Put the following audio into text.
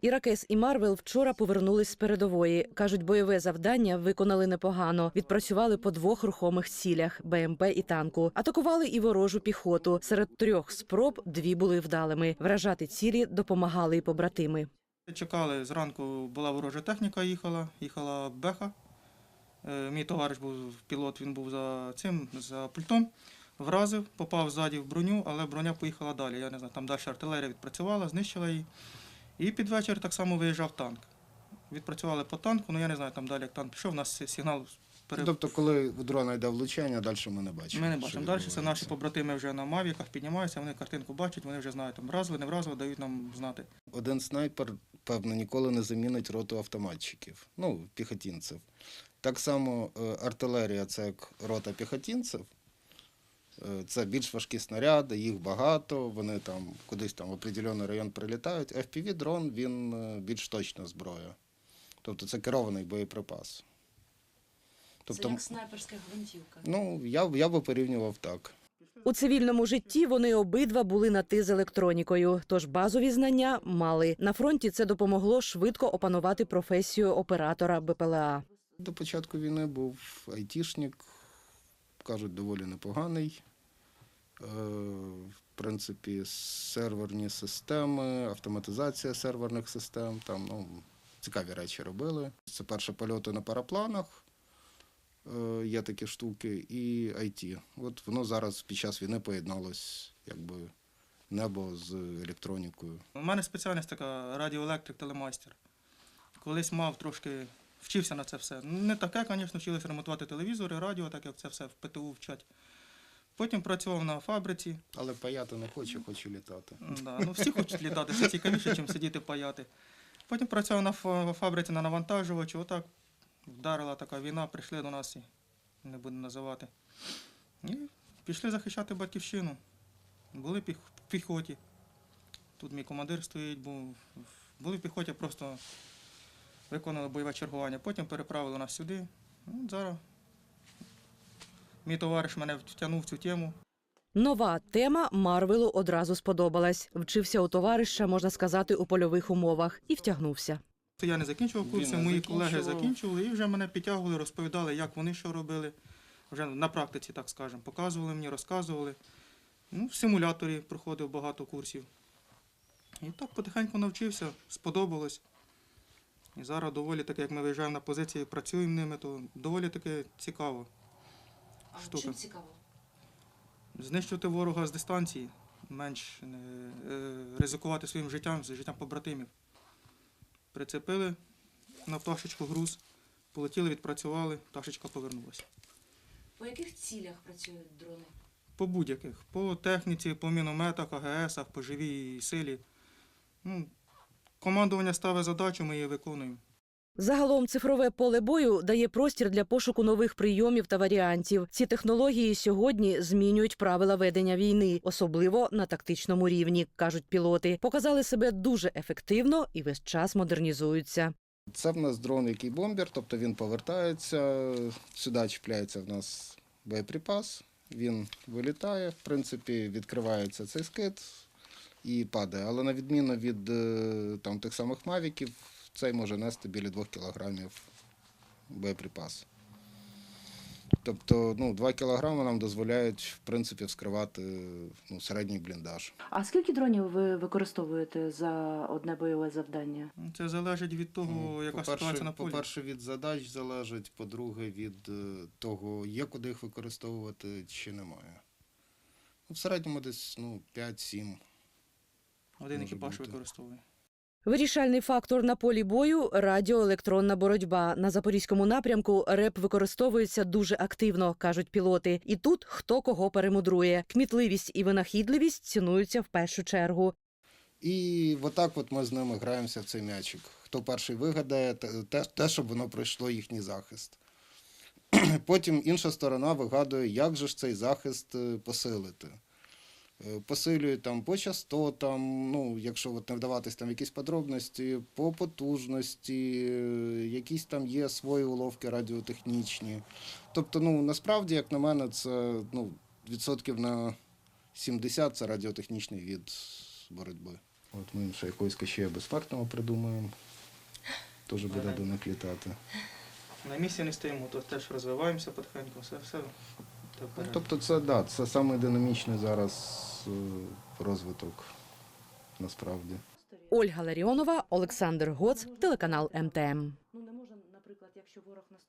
Іракес і Марвел вчора повернулись з передової. кажуть, бойове завдання виконали непогано. Відпрацювали по двох рухомих цілях БМП і танку. Атакували і ворожу піхоту. Серед трьох спроб дві були вдалими. Вражати цілі допомагали і побратими. Чекали, зранку була ворожа техніка, їхала, їхала Беха. Е, Мій товариш був пілот, він був за цим, за пультом. Вразив, попав ззаді в броню, але броня поїхала далі. Я не знаю, там далі артилерія відпрацювала, знищила її. І під вечір так само виїжджав танк. Відпрацювали по танку, ну я не знаю, там далі як танк пішов, у нас сигнал пере... Тобто, коли дрона йде влучання, далі ми не бачимо. Ми не бачимо. Далі це наші побратими вже на мавіках піднімаються, вони картинку бачать, вони вже знають, там вразили, не вразили, дають нам знати. Один снайпер, певно, ніколи не замінить роту автоматчиків, ну, піхотінців. Так само е, артилерія це як рота піхотінців. Е, Це більш важкі снаряди, їх багато, вони там кудись там в определений район прилітають. FPV-дрон він е, більш точна зброя. Тобто це керований боєприпас. Тобто, снайперська гвинтівка. ну, я, я би порівнював так. У цивільному житті вони обидва були на ти з електронікою, тож базові знання мали. На фронті це допомогло швидко опанувати професію оператора БПЛА. До початку війни був айтішник, кажуть, доволі непоганий. Е, В принципі, серверні системи, автоматизація серверних систем, там ну, цікаві речі робили. Це перші польоти на парапланах, е, є такі штуки, і IT. От воно зараз під час війни поєдналось, якби небо з електронікою. У мене спеціальність така радіоелектрик, телемайстер. Колись мав трошки, вчився на це все. Не таке, звісно, вчилися ремонтувати телевізори, радіо, так як це все в ПТУ вчать. Потім працював на фабриці. Але паяти не хочу, хочу літати. Да, ну, всі хочуть літати, це цікавіше, ніж сидіти паяти. Потім працював на фабриці на навантажувачі. Отак вдарила така війна, прийшли до нас і не буду називати. І пішли захищати батьківщину. Були в піхоті. Тут мій командир стоїть, був. Були в піхоті, просто виконали бойове чергування. Потім переправили нас сюди. Ну, зараз мій товариш мене втягнув в цю тему. Нова тема Марвелу одразу сподобалась. Вчився у товариша, можна сказати, у польових умовах і втягнувся. Я не закінчував курси, мої колеги закінчував. закінчували і вже мене підтягували, розповідали, як вони що робили. Вже на практиці, так скажемо, показували мені, розказували. Ну, в симуляторі проходив багато курсів. І так потихеньку навчився, сподобалось. І зараз доволі таки, як ми виїжджаємо на позиції, працюємо ними, то доволі таки цікаво. А Штука. цікаво? Знищувати ворога з дистанції, менш е, ризикувати своїм життям, з життям побратимів. Прицепили на пташечку груз, полетіли, відпрацювали, пташечка повернулася. По яких цілях працюють дрони? По будь-яких, по техніці, по мінометах, АГСах, по живій силі. Ну, командування ставить задачу, ми її виконуємо. Загалом цифрове поле бою дає простір для пошуку нових прийомів та варіантів. Ці технології сьогодні змінюють правила ведення війни, особливо на тактичному рівні, кажуть пілоти. Показали себе дуже ефективно і весь час модернізуються. Це в нас дрон, який бомбер, тобто він повертається, сюди чіпляється в нас боєприпас, він вилітає, в принципі, відкривається цей скид і падає. Але на відміну від е, там, тих самих мавіків, цей може нести біля 2 кілограмів боєприпас. Тобто ну, 2 кілограми нам дозволяють в принципі, вскривати ну, середній бліндаж. А скільки дронів ви використовуєте за одне бойове завдання? Ну, Це залежить від того, Ну, яка по-перше- ситуація на полі. По-перше, від задач залежить, по-друге, від е, того, є куди їх використовувати чи немає. Ну, в середньому десь ну, 5-7. Один екіпаж бути. використовує. Вирішальний фактор на полі бою радіоелектронна боротьба. На запорізькому напрямку РЕП використовується дуже активно, кажуть пілоти. І тут хто кого перемудрує. Кмітливість і винахідливість цінуються в першу чергу. І отак от ми з ними граємося в цей м'ячик. Хто перший вигадає, те, те, щоб воно пройшло їхній захист. Потім інша сторона вигадує, як же ж цей захист е, посилити. Е, Посилюють там по частотам, ну, якщо от не вдаватись там якісь подробності, по потужності, е, якісь там є свої уловки радіотехнічні. Тобто, ну, насправді, як на мене, це ну, відсотків на 70 це радіотехнічний від боротьби. От ми їм ще якогось кащея безсмертного придумаємо. Теж буде до них літати. На місці не стоїмо, то теж розвиваємося потихеньку, все, все. Ну, тобто це да, це саме динамічний зараз е, розвиток насправді. Ольга Ларіонова, Олександр Гоц, телеканал МТМ. Ну не може, наприклад, якщо ворог наступ.